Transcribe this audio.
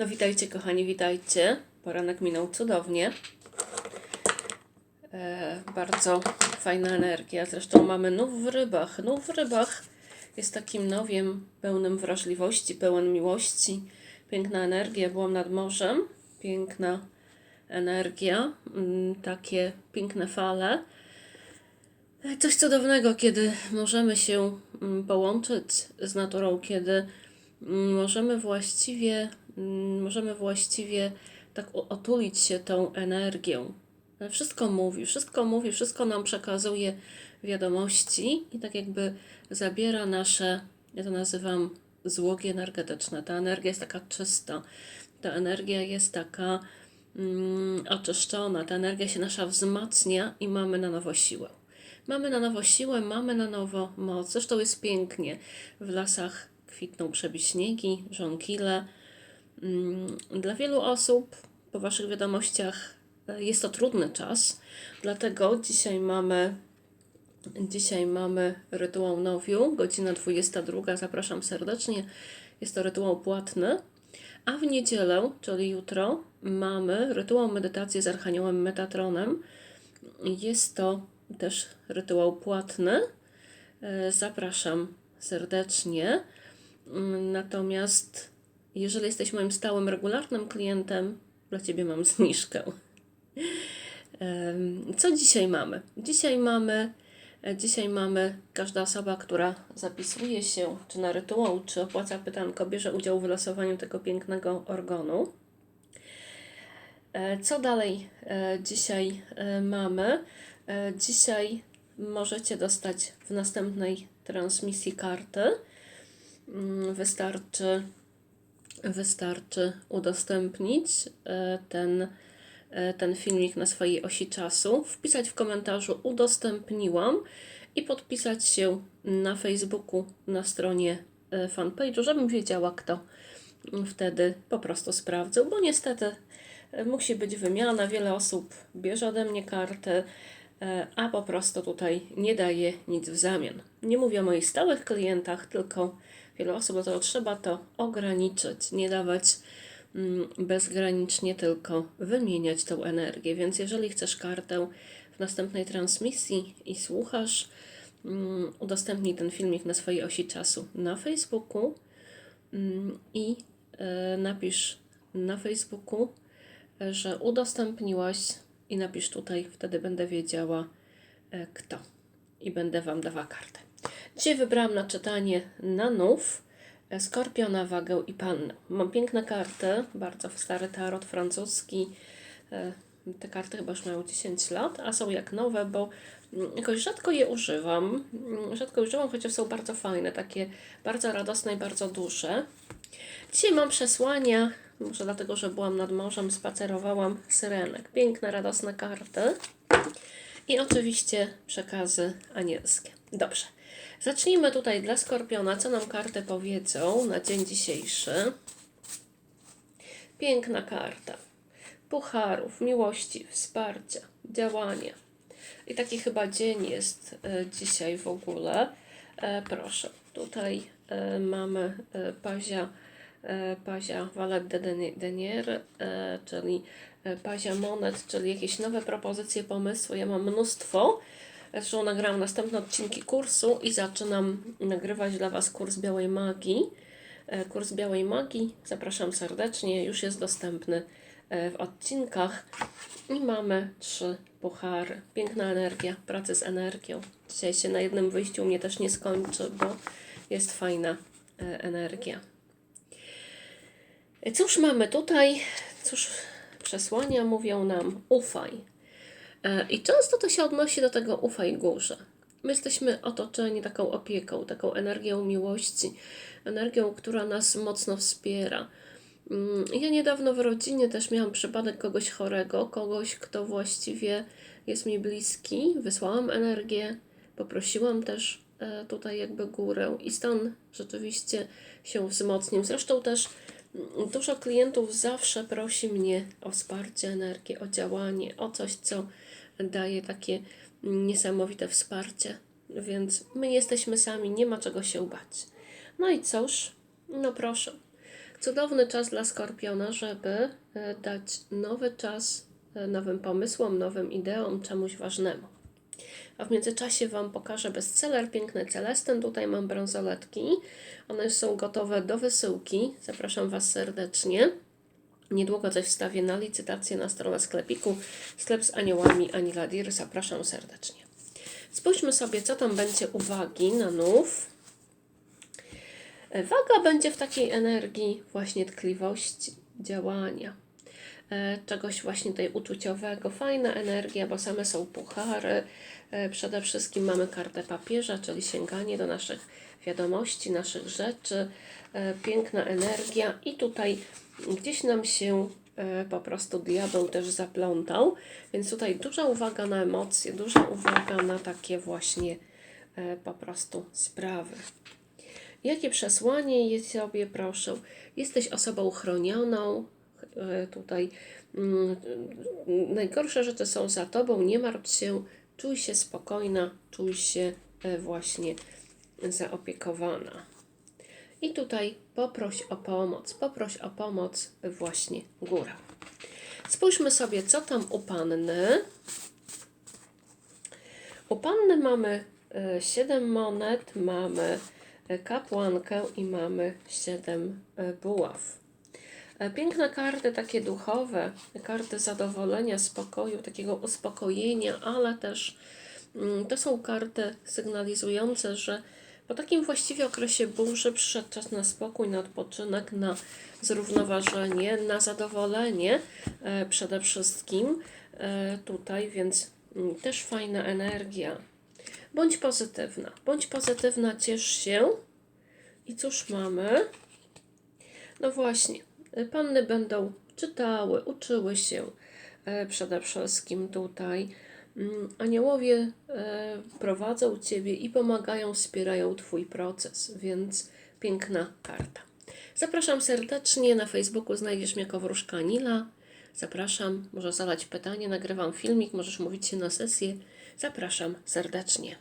No witajcie kochani, witajcie. Poranek minął cudownie. E, bardzo fajna energia. Zresztą mamy nów w rybach. Nów w rybach jest takim nowiem pełnym wrażliwości, pełen miłości. Piękna energia. Byłam nad morzem. Piękna energia. Mm, takie piękne fale. E, Coś cudownego, kiedy możemy się mm, połączyć z naturą, kiedy możemy właściwie, możemy właściwie tak otulić się tą energią. Wszystko mówi, wszystko mówi, wszystko nam przekazuje wiadomości i tak jakby zabiera nasze, ja to nazywam złogi energetyczne. Ta energia jest taka czysta, ta energia jest taka mm, oczyszczona, ta energia się nasza wzmacnia i mamy na nowo siłę. Mamy na nowo siłę, mamy na nowo moc. Zresztą jest pięknie. W lasach kwitną przebiśniegi, żonkile. Mm, Dla wielu osób po Waszych wiadomościach e, jest to trudny czas, dlatego dzisiaj mamy Dzisiaj mamy rytuał nowiu, godzina 22. Zapraszam serdecznie. Jest to rytuał płatny. A w niedzielę, czyli jutro, mamy rytuał medytacji z Archaniołem Metatronem. Jest to też rytuał płatny. E, Zapraszam serdecznie. Mm, Natomiast jeżeli jesteś moim stałym, regularnym klientem, dla Ciebie mam zniżkę. Co dzisiaj mamy? Dzisiaj mamy, e, dzisiaj mamy każda osoba, która zapisuje się czy na rytuał, czy opłaca pytanko, bierze udział w losowaniu tego pięknego organu. E, Co dalej e, dzisiaj mamy? Dzisiaj możecie dostać w następnej transmisji karty. Mm, Wystarczy, wystarczy udostępnić e, ten, e, ten filmik na swojej osi czasu, wpisać w komentarzu udostępniłam i podpisać się na Facebooku na stronie e, fanpage'u, żebym wiedziała, kto wtedy po prostu sprawdzał, bo niestety musi być wymiana. Wiele osób bierze ode mnie kartę, a po prostu tutaj nie daje nic w zamian. Nie mówię o moich stałych klientach, tylko wiele osób, dlatego trzeba to ograniczyć, nie dawać mm, bezgranicznie, tylko wymieniać tą energię. Więc jeżeli chcesz kartę w następnej transmisji i słuchasz, mm, udostępnij ten filmik na swojej osi czasu na Facebooku mm, i e, napisz na Facebooku, że udostępniłaś i napisz tutaj, wtedy będę wiedziała e, kto i będę Wam dawała kartę. Dzisiaj wybrałam na czytanie na nów e, Skorpiona, Wagę i Pannę. Mam piękne karty, bardzo stary tarot francuski. E, Te karty chyba już mają 10 lat, a są jak nowe, bo mm, jakoś rzadko je używam. Mm, Rzadko używam, chociaż są bardzo fajne, takie bardzo radosne i bardzo duże. Dzisiaj mam przesłania, może dlatego, że byłam nad morzem, spacerowałam syrenek. Piękne, radosne karty. I oczywiście przekazy anielskie. Dobrze. Zacznijmy tutaj dla Skorpiona, co nam karty powiedzą na dzień dzisiejszy. Piękna karta. Pucharów, miłości, wsparcia, działania. I taki chyba dzień jest e, dzisiaj w ogóle. E, proszę, tutaj e, mamy pazia, pazia Valet de Deni- Denier, czyli pazia monet, czyli jakieś nowe propozycje, pomysły. Ja mam mnóstwo. Zresztą nagrałam następne odcinki kursu i zaczynam nagrywać dla Was kurs Białej Magii. E, Kurs Białej Magii, zapraszam serdecznie, już jest dostępny e, w odcinkach. I mamy trzy puchary. Piękna energia, pracy z energią. Dzisiaj się na jednym wyjściu mnie też nie skończy, bo jest fajna e, energia. Cóż mamy tutaj? Cóż przesłania mówią nam? Ufaj. E, I często to się odnosi do tego ufaj górze. My jesteśmy otoczeni taką opieką, taką energią miłości, energią, która nas mocno wspiera. Mm, Ja niedawno w rodzinie też miałam przypadek kogoś chorego, kogoś, kto właściwie jest mi bliski. Wysłałam energię, poprosiłam też e, tutaj jakby górę i stan rzeczywiście się wzmocnił. Zresztą też mm, dużo klientów zawsze prosi mnie o wsparcie, energię, o działanie, o coś, co daje takie niesamowite wsparcie. Więc my jesteśmy sami, nie ma czego się bać. No i cóż, no proszę. Cudowny czas dla Skorpiona, żeby e, dać nowy czas e, nowym pomysłom, nowym ideom, czemuś ważnemu. A w międzyczasie Wam pokażę bestseller Piękny Celestyn. Tutaj mam bransoletki. One już są gotowe do wysyłki. Zapraszam Was serdecznie. Niedługo coś wstawię na licytację na stronę sklepiku. Sklep z aniołami Anila Dir. Zapraszam serdecznie. Spójrzmy sobie, co tam będzie uwagi na nów. Waga będzie w takiej energii właśnie tkliwości działania. E, Czegoś właśnie tutaj uczuciowego. Fajna energia, bo same są puchary. E, Przede wszystkim mamy kartę papieża, czyli sięganie do naszych wiadomości, naszych rzeczy. E, Piękna energia i tutaj gdzieś nam się po prostu diabeł też zaplątał, więc tutaj duża uwaga na emocje, duża uwaga na takie właśnie po prostu sprawy. Jakie przesłanie je sobie proszę? Jesteś osobą chronioną. E, Tutaj mm, najgorsze rzeczy są za tobą. Nie martw się, czuj się spokojna, czuj się e, właśnie zaopiekowana. I tutaj poproś o pomoc, poproś o pomoc właśnie góra. Spójrzmy sobie, co tam u panny. U panny mamy 7 monet, mamy e, kapłankę i mamy 7 buław. E, Piękne karty, takie duchowe, karty zadowolenia, spokoju, takiego uspokojenia, ale też mm, to są karty sygnalizujące, że po takim właściwie okresie burzy przyszedł czas na spokój, na odpoczynek, na zrównoważenie, na zadowolenie e, przede wszystkim e, tutaj, więc mm, też fajna energia. Bądź pozytywna, bądź pozytywna, ciesz się. I cóż mamy? No właśnie, panny będą czytały, uczyły się e, przede wszystkim tutaj. Mm, Aniołowie e, prowadzą Ciebie i pomagają, wspierają Twój proces, więc piękna karta. Zapraszam serdecznie, na Facebooku znajdziesz mnie jako wróżka Nila. Zapraszam, możesz zadać pytanie, nagrywam filmik, możesz mówić się na sesję. Zapraszam serdecznie.